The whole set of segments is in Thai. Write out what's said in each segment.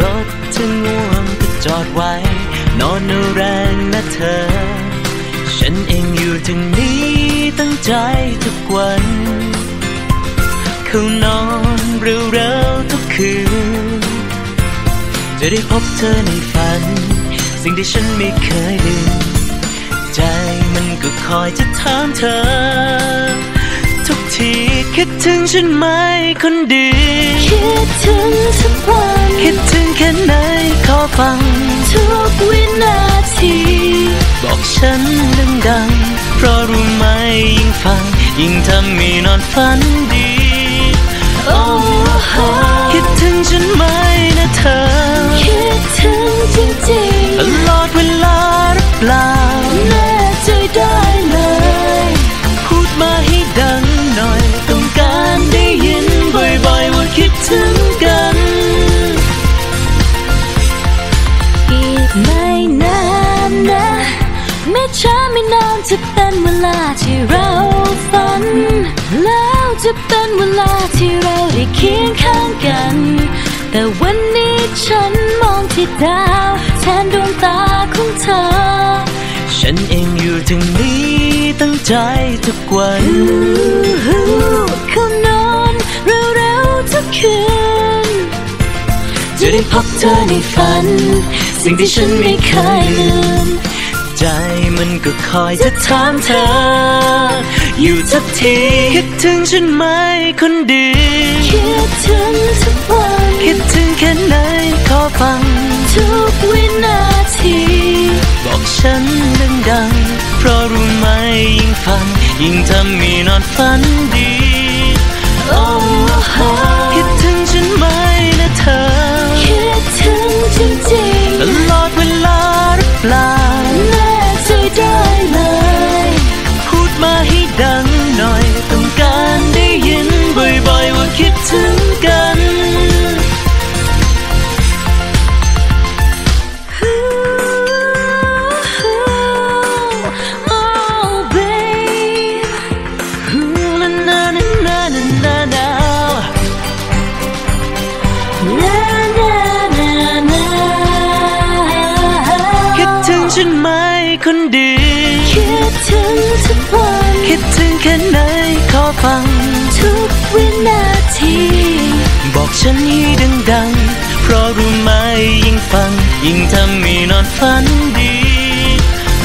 รถถึงง่วงก็จอดไว้ นอนแรงนะเธอ ฉันเองอยู่ถึงนี้ตั้งใจทุกวันเข้านอนเร็วๆทุกคืน จะได้พบเธอในฝัน สิ่งที่ฉันไม่เคยลืมใจมันก็คอยจะถามเธอ ทุกทีคิดถึงฉันไหมคนดี คิดถึงทุกวัน ฉันดังๆเพราะรู้ไหมยิ่งฟัง ยิ่งทำให้นอนฝันดี โอ้โหคิดถึงฉันไหมนะเธอ คิดถึง ไม่ช้าไม่นานจะเป็นเวลาที่เราฝัน แล้วจะเป็นเวลาที่เราได้เคียงข้างกัน แต่วันนี้ฉันมองที่ดาวแทนดวงตาของเธอ ฉันเองอยู่ถึงนี้ตั้งใจทุกวันเขานอนเร็วๆทุกคืน จะได้พบเธอในฝัน สิ่งที่ฉันไม่เคยลืม ใจมันก็คอยจะถามเธอ อยู่ทุกที คิดถึงฉันไหมคนดี คิดถึงทุกวันคิดถึงแค่ไหนขอฟัง ทุกวินาที บอกฉันดังๆ เพราะรู้ไหมยิ่งฟัง ยิ่งทำให้นอนฝันดี แค่ไหนขอฟังทุกวินาที บอกฉันให้ดังๆ เพราะรู้ไหมยิ่งฟัง ยิ่งทำให้นอนฝันดี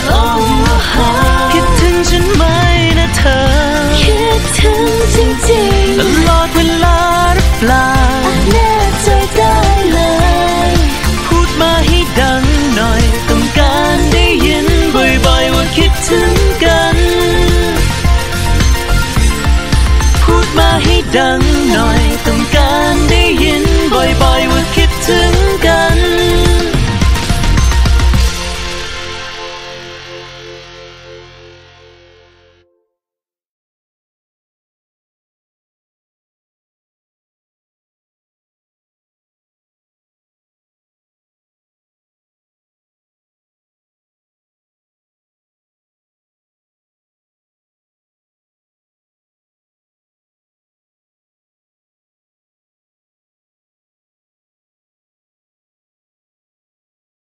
โอ้โหคิดถึงฉันไหมนะเธอ คิดถึงจริงต done.